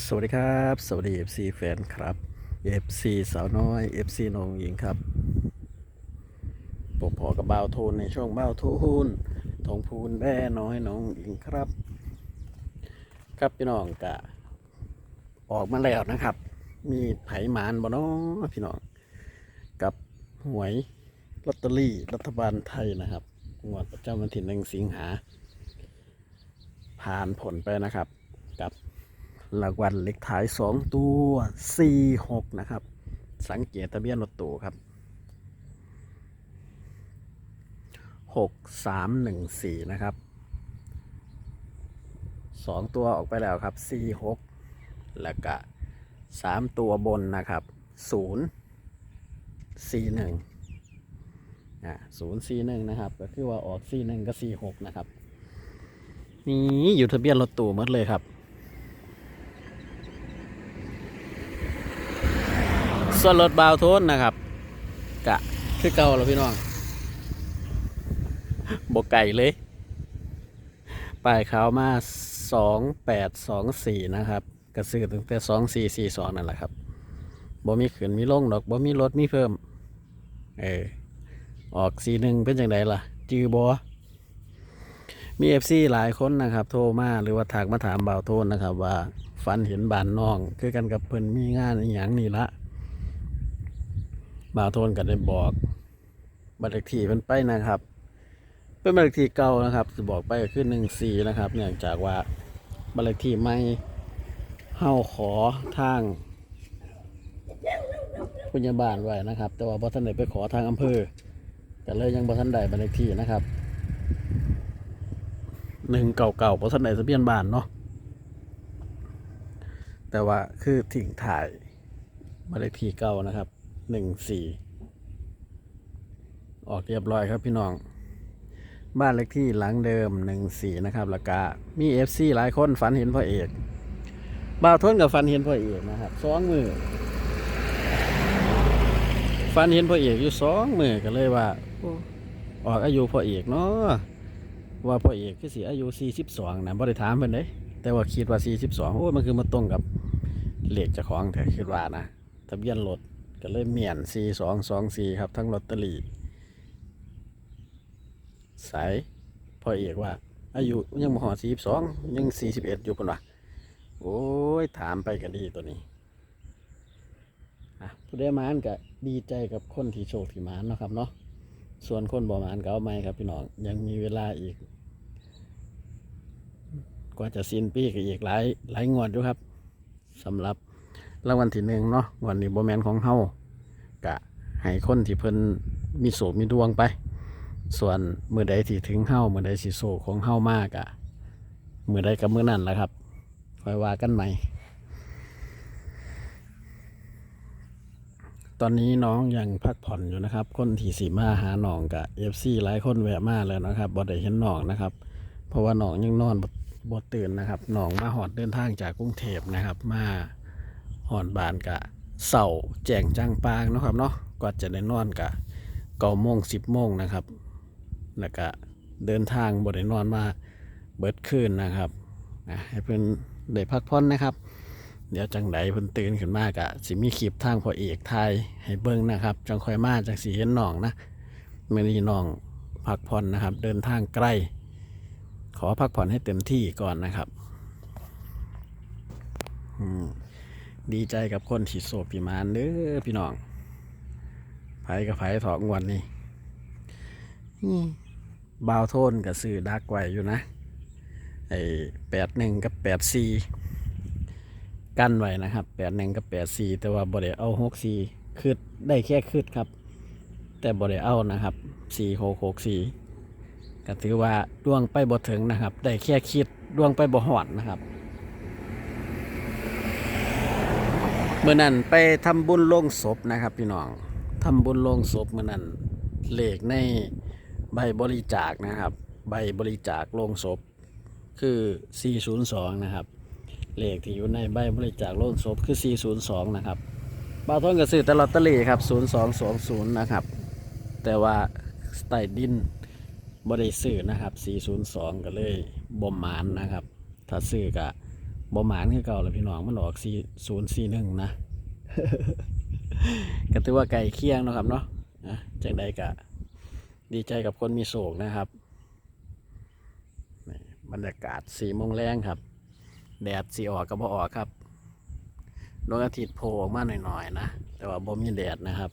สวัสดีครับ สวัสดี FC แฟนครับ FC สาวน้อย FC น้องหญิงครับผมพอกับบ่าวโทนในช่องเบาวโทนทองพูนแม่น้อยน้องหญิงครับ ครับพี่น้องกะ ออกมาแล้วนะครับ มีไผหมานบ่น้อพี่น้อง กับหวยลอตเตอรี่รัฐบาลไทยนะครับงวดประจำวันที่หนึ่งสิงหา ผ่านผลไปนะครับ รางวัลเลขท้ายสองตัวสี่หกนะครับ สังเกตทะเบียนรถตู้ครับหกสามหนึ่งสี่นะครับสองตัวออกไปแล้วครับสี่หกแล้วก็สามตัวบนนะครับศูนย์สี่หนึ่งอ่าศูนย์สี่หนึ่งนะครับ ก็คือว่าออกสี่หนึ่งก็สี่หกนะครับ นี่อยู่ทะเบียนรถตู้หมดเลยครับ ส่วนรถบาวโทนนะครับกะคือเก่าแล้วพี่น้องบกไก่เลยป้ายขาวมาสองแปดสองสี่นะครับกระซื้อตั้งแต่สองสี่สี่สองนั่นแหละครับบ่มีขึ้นมีลงดอกบ่มีลดมีเพิ่ม เออออกสี่หนึ่งเป็นจังไดล่ะ จือบอมีเอฟซีหลายคนนะครับ โทรมาหรือว่าถากมาถามบ่าวโทนนะครับ ว่าฝันเห็นบานน้อง คือกันกับเพิ่นมีงานอหย่างนี่ละ บาโทนก็ได้บอกบัตรเลขที่เป็นไปนะครับ เป็นบัตรเลขที่เก่านะครับจะบอกไปก็คือหนึ่งสี่นะครับ เนื่องจากว่าบัตรเลขที่ไม่เฮาขอทางพยาบาลไว้นะครับ แต่ว่าบ่ทันได้ไปขอทางอำเภอก็เลยยังบ่ทันได้บัตรเลขที่นะครับหนึ่งเก่าๆบ่ทันได้ทะเบียนบ้านเนาะแต่ว่าคือทิ้งถ่ายบัตรเลขที่เก่านะครับ หนึ่งสี่ออกเรียบร้อยครับพี่น้อง บ้านเลขที่หลังเดิมหนึ่งสี่นะครับล้วก็มีเอฟซีหลายคนฝันเห็นพ่อเอกบ่าวทนกับฝันเห็นพ่อเอกนะครับสองมือฝันเห็นพ่อเอกอยู่สองมือก็เลยว่าออกอายุพ่อเอกเนาะว่าพ่อเอกคือสิอายุสี่สิบสองนะบ่ได้ถามเพิ่นเลยแต่ว่าคิดว่าสี่สิบสองโอ้ยมันคือมาตรงกับเลขเจ้าของแต่คิดว่านะทะเบียนรถ ก็เลยเมียนสี่สองสองสี่ครับ ทั้งลอตเตอรี่สายพ่อเอกว่า อายุยังมหอสี่สองยังสี่สิบเอ็ดอยู่คนวะโอ้ย ถามไปก็ดีตัวนี้อะผู้ได้มานก็ดีใจกับคนที่โชคที่มานเนาะครับเนาะส่วนคนบ่มานก็เอาไม่ครับพี่น้องยังมีเวลาอีก กว่าจะสิ้นปีก็อีกหลายหลายงวดอยู่ครับสำหรับ รางวัลที่หนึ่งเนาะวันนี้โบแมนของเฮากะให้คนที่เพิ่นมีโศกมีดวงไป ส่วนมือใดที่ถึงเฮามือใดสิโศกของเฮามากอะมือใดกับมือนั่นแหละครับคอยว่ากันใหม่ ตอนนี้น้องยังพักผ่อนอยู่นะครับ คนที่สีมาหาหนองกับเอฟซีหลายคนแวะมาแล้วนะครับบ่ได้เห็นหนองนะครับ เพราะว่าหนองยังนอนบ่บ่ตื่นนะครับหนองมาหอดเดินทางจากกรุงเทพนะครับมา หอนบานกะเสาแจงจ้างปางนะครับเนาะก็จะได้นอนกะเก้าโมงสิบโมงนะครับแล้วก็เดินทางบได้นอนมาเบิดคืนนะครับอะให้เพิ่อนได้พักผ่อนนะครับ เดี๋ยวจังไดเพิ่นตื่นขึ้นมากะสิมีคลิปทางพอเอกไทยให้เบิ่งนะครับ จังค่อยมาจังสีเห็นน้องนะเมื่อนี้น้องพักผ่อนนะครับ เดินทางไกลขอพักผ่อนให้เต็มที่ก่อนนะครับ อืม ดีใจกับคนที่โศกพี่มานเด้อพี่น้องไผกับไผถอกงวนนี่อืมบาวโทนกับซื้อดักไว้อยู่นะ ไอ้แปดหนึ่งกับแปดสี่กั้นไว้นะครับแปดหนึ่งกับแปดสี่แต่ว่าบ่ได้เอาหกสี่คืดได้แค่คืดครับ แต่บ่ได้เอานะครับสี่หกหกสี่ก็ถือว่าดวงไปบ่ถึงนะครับ ได้แค่คิดดวงไปบ่หอดนะครับ เมื่อนั้นไปทำบุญลงศพนะครับพี่น้องทำบุญลงศพเมื่อนั้นเลขในใบบริจาคนะครับ ใบบริจาคลงศพคือ 402 นะครับ เลขที่อยู่ในใบบริจาคลงศพคือ 402 นะครับบาทอนก็ซื้อตลอตเตอรี่ครับ 0220 นะครับ แต่ว่าสไตดินบริซื้อนะครับ 402 ก็เลยบ่มหมานนะครับ ถ้าซื้อก็ บ่หมานคือเก่าแล้วพี่น้องมันออกสี่ศูนย์สี่หนึ่งนะก็ถือว่าไก่เคียงนะครับเนาะนะจังใดกะ ดีใจกับคนมีโศกนะครับบรรยากาศสี่โมงแรงครับ แดดสีออกก็บ่ออกครับดวงอาทิตย์โผล่ออกมาหน่อยๆนะ แต่ว่าบ่มีแดดนะครับ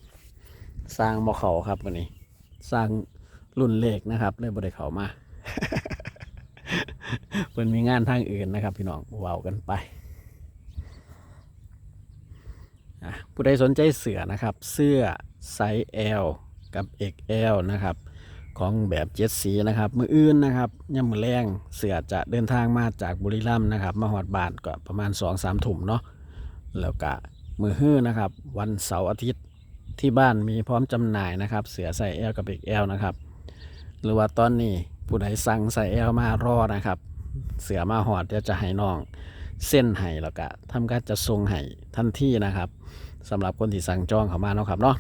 สร้างบ่เขาครับวันนี้ สร้างรุ่นเลขนะครับเลยบ่ได้เขามา เพิ่นมีงานทางอื่นนะครับ พี่น้องเว้ากันไปผู้ใดสนใจเสือนะครับ เสื้อไซส์ L กับ XL นะครับ ของแบบเจ็ดสีนะครับ มืออื่นนะครับย่ำมือแรงเสือจะเดินทางมาจากบุรีรัมย์นะครับ มาหอดบานก็ประมาณ2อสามถุ่มเนาะแล้วก็มือฮื้อนะครับ วันเสาร์อาทิตย์ที่บ้านมีพร้อมจำหน่ายนะครับ เสือใส่ L กับ XL นะครับ หรือว่าตอนนี้ผู้ใดสั่งใส่ L มารอนะครับ เสือมาหอดเดี๋ยวจะให้น้อง เส้นให้แล้วก็ทำการจะส่งให้ทันทีนะครับสำหรับคนที่สั่งจองเข้ามาเนาะครับเนาะ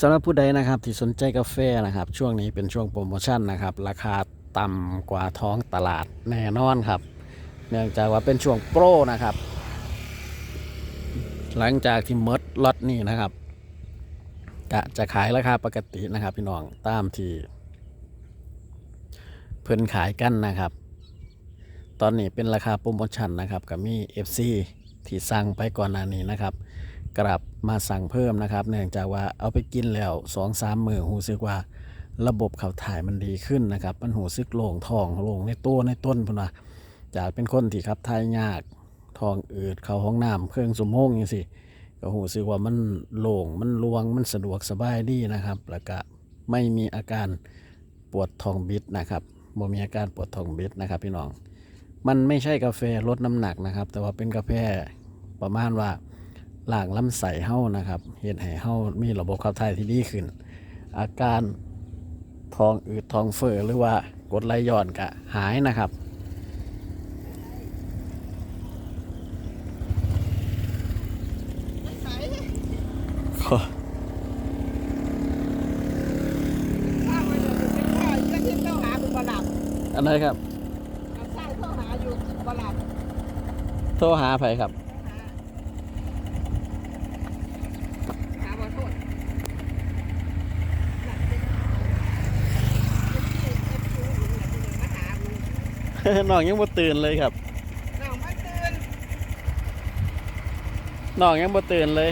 สำหรับผู้ใดนะครับที่สนใจกาแฟนะครับ ช่วงนี้เป็นช่วงโปรโมชั่นนะครับ ราคาต่ำกว่าท้องตลาดแน่นอนครับ เนื่องจากว่าเป็นช่วงโปรนะครับ หลังจากที่มดล็อตนี้นะครับจะจะขายราคาปกตินะครับ พี่น้องตามที่ เพิ่นขายกันนะครับ ตอนนี้เป็นราคาโปรโมชั่นนะครับกับมี FC ที่สั่งไปก่อนหน้านี้นะครับ กลับมาสั่งเพิ่มนะครับ เนื่องจากว่าเอาไปกินแล้วสองสามมือหูซึกว่าระบบขับถ่ายมันดีขึ้นนะครับ มันหูซึกโล่งทองโล่งในตัวในต้นพุ่นนะจากเป็นคนที่ขับถ่ายยากทองอืดเข้าห้องน้ำเครื่องสมโงอย่างสิก็หูซึกว่ามันโล่งมันลวงมันสะดวกสบายดีนะครับ แล้วก็ไม่มีอาการปวดทองบิดนะครับ บ่มีอาการปวดท้องบิดนะครับ พี่น้อง มันไม่ใช่กาแฟลดน้ำหนักนะครับ แต่ว่าเป็นกาแฟประมาณว่าล่างลำไส้เฮานะครับเฮ็ดให้เฮามีระบบขับถ่ายที่ดีขึ้น อาการท้องอืดท้องเฟ้อหรือว่ากรดไหลย้อนก็หายนะครับใส่ขอ ข้าวมันอยู่เป็นข้าวก็ที่เข้าหาบุบหลับ อันไหนครับเอาสร้างเข้าหาอยู่บหลับโทรหาไผครับ หาบ่โทษหน้องยังบ่ตื่นเลยครับ น้องไมาตื่นน้องยังบ่ตื่นเลย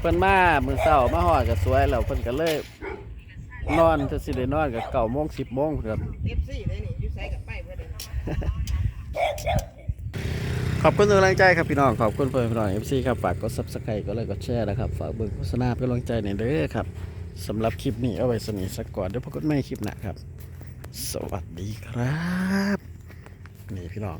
เพิ่นมามื้อเช้ามาฮอดก็สวยแล้วเพิ่นก็เลย นอนจะสิได้นอนก็9โมง10โมงครับ เอฟซีเลยนี่อยู่ใส่กับไปเพื่อนขอบคุณทุกกำลังใจครับพี่น้อง ขอบคุณเพื่อนพี่น้อง FC ครับฝากกด Subscribe ก็เลยกดแชร์นะครับ ฝากเบิ่งโฆษณาเป็นกำลังใจในอยเด้อครับสำหรับคลิปนี้เอาไว้สนิทสักก่อนเดี๋ยวพบกันใหม่คลิปหน้าครับ สวัสดีครับ นี่พี่น้อง